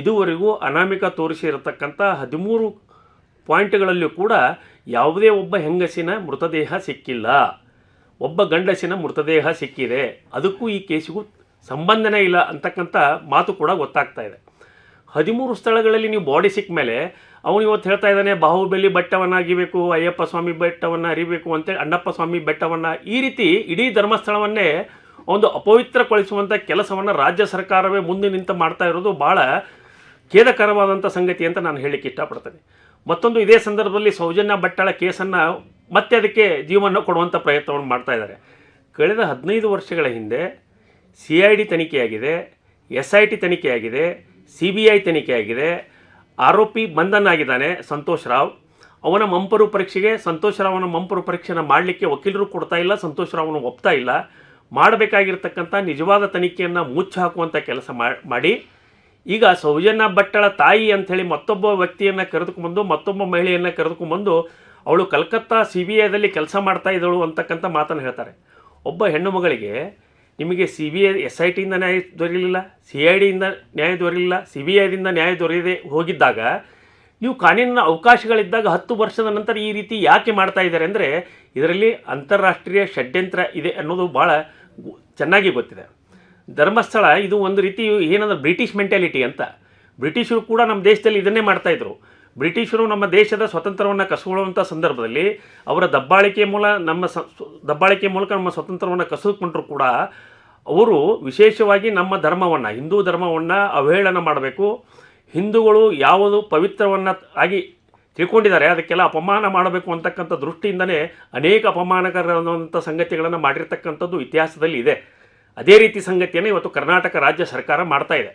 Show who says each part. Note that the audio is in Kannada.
Speaker 1: ಇದುವರೆಗೂ ಅನಾಮಿಕ ತೋರಿಸಿರತಕ್ಕಂಥ ಹದಿಮೂರು ಪಾಯಿಂಟ್ಗಳಲ್ಲೂ ಕೂಡ ಯಾವುದೇ ಒಬ್ಬ ಹೆಂಗಸಿನ ಮೃತದೇಹ ಸಿಕ್ಕಿಲ್ಲ. ಒಬ್ಬ ಗಂಡಸಿನ ಮೃತದೇಹ ಸಿಕ್ಕಿದೆ. ಅದಕ್ಕೂ ಈ ಕೇಸಿಗೂ ಸಂಬಂಧನೇ ಇಲ್ಲ ಅಂತಕ್ಕಂಥ ಮಾತು ಕೂಡ ಗೊತ್ತಾಗ್ತಾ ಇದೆ. ಹದಿಮೂರು ಸ್ಥಳಗಳಲ್ಲಿ ನೀವು ಬಾಡಿ ಸಿಕ್ಕ ಮೇಲೆ ಅವನು ಇವತ್ತು ಹೇಳ್ತಾ ಇದ್ದಾನೆ, ಬಾಹುಬಲಿ ಬೆಟ್ಟವನ್ನು ಅಗಿಬೇಕು ಅಯ್ಯಪ್ಪ ಸ್ವಾಮಿ ಬೆಟ್ಟವನ್ನು ಅರಿಬೇಕು ಅಂತೇಳಿ, ಅಣ್ಣಪ್ಪ ಸ್ವಾಮಿ ಬೆಟ್ಟವನ್ನು ಈ ರೀತಿ ಇಡೀ ಧರ್ಮಸ್ಥಳವನ್ನೇ ಒಂದು ಅಪವಿತ್ರಗೊಳಿಸುವಂಥ ಕೆಲಸವನ್ನು ರಾಜ್ಯ ಸರ್ಕಾರವೇ ಮುಂದೆ ನಿಂತು ಮಾಡ್ತಾ ಇರೋದು ಭಾಳ ಖೇದಕರವಾದಂಥ ಸಂಗತಿ ಅಂತ ನಾನು ಹೇಳಲಿಕ್ಕೆ ಇಷ್ಟಪಡ್ತೇನೆ. ಮತ್ತೊಂದು ಇದೇ ಸಂದರ್ಭದಲ್ಲಿ ಸೌಜನ್ಯ ಭಟ್ಟಳ ಕೇಸನ್ನು ಮತ್ತೆ ಅದಕ್ಕೆ ಜೀವನ ಕೊಡುವಂಥ ಪ್ರಯತ್ನವನ್ನು ಮಾಡ್ತಾ ಇದ್ದಾರೆ. ಕಳೆದ ಹದಿನೈದು ವರ್ಷಗಳ ಹಿಂದೆ ಸಿ ಐ ಡಿ ತನಿಖೆಯಾಗಿದೆ, ಎಸ್ ಐ ಟಿ ತನಿಖೆಯಾಗಿದೆ, ಸಿ ಬಿ ಐ ತನಿಖೆಯಾಗಿದೆ. ಆರೋಪಿ ಬಂಧನಾಗಿದ್ದಾನೆ ಸಂತೋಷ್ ರಾವ್. ಅವನ ಮಂಪರು ಪರೀಕ್ಷೆಗೆ ಸಂತೋಷ್ ರಾವ್ನ ಮಂಪರು ಪರೀಕ್ಷೆನ ಮಾಡಲಿಕ್ಕೆ ವಕೀಲರು ಕೊಡ್ತಾ ಇಲ್ಲ, ಸಂತೋಷ್ ರಾವ್ನ ಒಪ್ತಾ ಇಲ್ಲ. ಮಾಡಬೇಕಾಗಿರ್ತಕ್ಕಂಥ ನಿಜವಾದ ತನಿಖೆಯನ್ನು ಮುಚ್ಚಿ ಹಾಕುವಂಥ ಕೆಲಸ ಮಾಡಿ ಈಗ ಸೌಜನ್ಯ ಭಟ್ಟಳ ತಾಯಿ ಅಂಥೇಳಿ ಮತ್ತೊಬ್ಬ ವ್ಯಕ್ತಿಯನ್ನು ಕರೆದುಕೊಂಡ್ಬಂದು ಮತ್ತೊಬ್ಬ ಮಹಿಳೆಯನ್ನು ಕರೆದುಕೊಂಡ್ಬಂದು ಅವಳು ಕಲ್ಕತ್ತಾ ಸಿ ಬಿ ಐದಲ್ಲಿ ಕೆಲಸ ಮಾಡ್ತಾ ಇದ್ದಳು ಅಂತಕ್ಕಂಥ ಮಾತನ್ನು ಹೇಳ್ತಾರೆ. ಒಬ್ಬ ಹೆಣ್ಣು ಮಗಳಿಗೆ ನಿಮಗೆ C B I, S I ಟಿಯಿಂದ ನ್ಯಾಯ ದೊರೆಯಲಿಲ್ಲ, ಸಿ ಐ ಡಿಯಿಂದ ನ್ಯಾಯ ದೊರೆಯಲಿಲ್ಲ, ಸಿ ಬಿ ಐದಿಂದ ನ್ಯಾಯ ದೊರೆಯದೆ ಹೋಗಿದ್ದಾಗ ನೀವು ಕಾನೂನಿನ ಅವಕಾಶಗಳಿದ್ದಾಗ ಹತ್ತು ವರ್ಷದ ನಂತರ ಈ ರೀತಿ ಯಾಕೆ ಮಾಡ್ತಾ ಇದ್ದಾರೆ ಅಂದರೆ ಇದರಲ್ಲಿ ಅಂತಾರಾಷ್ಟ್ರೀಯ ಷಡ್ಯಂತ್ರ ಇದೆ ಅನ್ನೋದು ಭಾಳ ಚೆನ್ನಾಗಿ ಗೊತ್ತಿದೆ. ಧರ್ಮಸ್ಥಳ, ಇದು ಒಂದು ರೀತಿ ಏನಂದ್ರೆ ಬ್ರಿಟಿಷ್ ಮೆಂಟಾಲಿಟಿ ಅಂತ. ಬ್ರಿಟಿಷರು ಕೂಡ ನಮ್ಮ ದೇಶದಲ್ಲಿ ಇದನ್ನೇ ಮಾಡ್ತಾಯಿದ್ರು ಬ್ರಿಟಿಷರು ನಮ್ಮ ದೇಶದ ಸ್ವತಂತ್ರವನ್ನು ಕಸ್ಕೊಳ್ಳುವಂಥ ಸಂದರ್ಭದಲ್ಲಿ ಅವರ ದಬ್ಬಾಳಿಕೆ ಮೂಲ ನಮ್ಮ ಸ ದಬ್ಬಾಳಿಕೆ ಮೂಲಕ ನಮ್ಮ ಸ್ವತಂತ್ರವನ್ನು ಕಸಿದುಕೊಂಡ್ರು ಕೂಡ ಅವರು ವಿಶೇಷವಾಗಿ ನಮ್ಮ ಧರ್ಮವನ್ನು, ಹಿಂದೂ ಧರ್ಮವನ್ನು ಅವಹೇಳನ ಮಾಡಬೇಕು. ಹಿಂದೂಗಳು ಯಾವುದು ಪವಿತ್ರವನ್ನು ಆಗಿ ತಿಳ್ಕೊಂಡಿದ್ದಾರೆ, ಅದಕ್ಕೆಲ್ಲ ಅಪಮಾನ ಮಾಡಬೇಕು ಅಂತಕ್ಕಂಥ ದೃಷ್ಟಿಯಿಂದನೇ ಅನೇಕ ಅಪಮಾನಕರವಾದಂಥ ಸಂಗತಿಗಳನ್ನು ಮಾಡಿರ್ತಕ್ಕಂಥದ್ದು ಇತಿಹಾಸದಲ್ಲಿ ಇದೆ. ಅದೇ ರೀತಿ ಸಂಗತಿಯನ್ನು ಇವತ್ತು ಕರ್ನಾಟಕ ರಾಜ್ಯ ಸರ್ಕಾರ ಮಾಡ್ತಾ ಇದೆ.